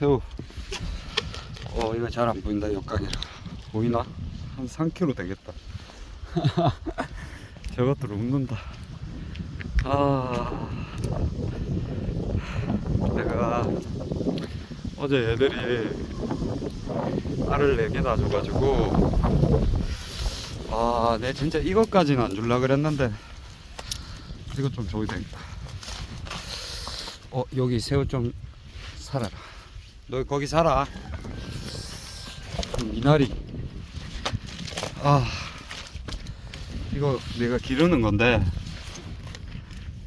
새우. 어, 이거 잘 안 보인다, 역광이라. 보이나? 한 3kg 되겠다. 저것들 웃는다. 아. 내가 어제 애들이 알을 4개 놔줘가지고 아, 내 진짜 이것까지는 안 줄라 그랬는데 이거 좀 줘야 되겠다. 어, 여기 새우 좀 살아라. 너 거기 살아. 미나리. 아, 이거 내가 기르는 건데.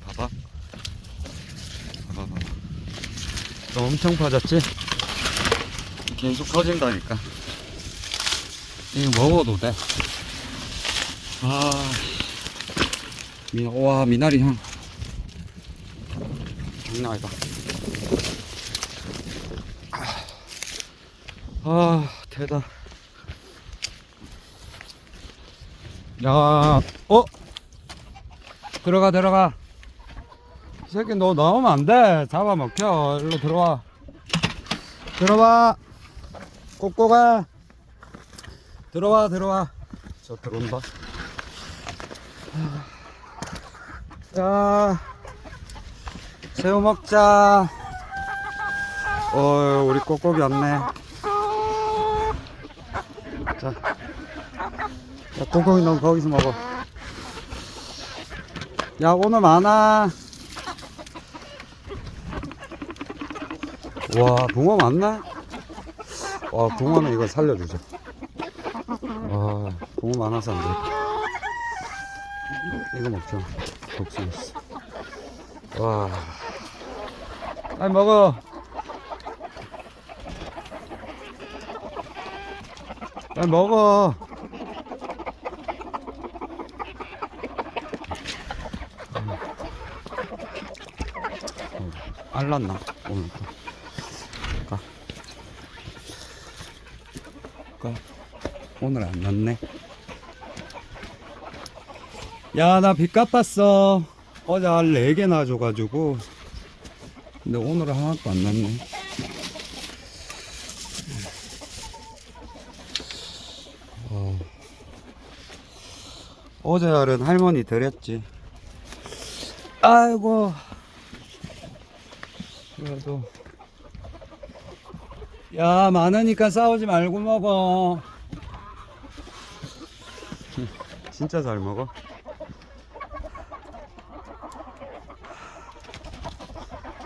봐봐. 봐봐, 봐봐. 너 엄청 파졌지? 계속 커진다니까. 이거 먹어도 돼. 아, 미, 와, 미나리 향. 장난 아니다. 아, 대다. 야, 어? 들어가, 들어가. 이 새끼 너 나오면 안 돼. 잡아먹혀. 일로 들어와. 들어와. 꼭꼭아. 들어와, 들어와. 저 들어온다. 자, 새우 먹자. 어, 우리 꼭꼭이 왔네. 자, 야, 꼭꼭이 너 거기서 먹어. 야, 오늘 많아. 와, 붕어 많나? 와, 붕어는 이거 살려주자. 와, 붕어 많아서 안 돼. 이거 먹자. 독수 있어. 와. 아니, 먹어. 빨리 먹어. 어, 알랐나? 오늘 또. 가. 가. 오늘 안 났네. 야, 나 빚 갚았어. 어제 알 4개 놔줘가지고. 근데 오늘은 하나도 안 났네. 어제 알은 할머니 드렸지. 아이고. 그래도. 야, 많으니까 싸우지 말고 먹어. 진짜 잘 먹어.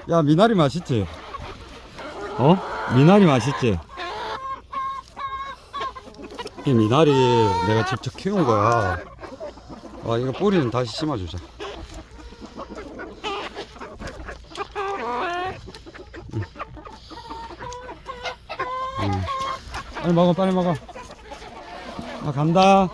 야, 미나리 맛있지? 어? 미나리 맛있지? 이 미나리 내가 직접 키운 거야. 아, 이거 뿌리는 다시 심어주자. 응. 응. 빨리 먹어, 빨리 먹어. 아, 간다.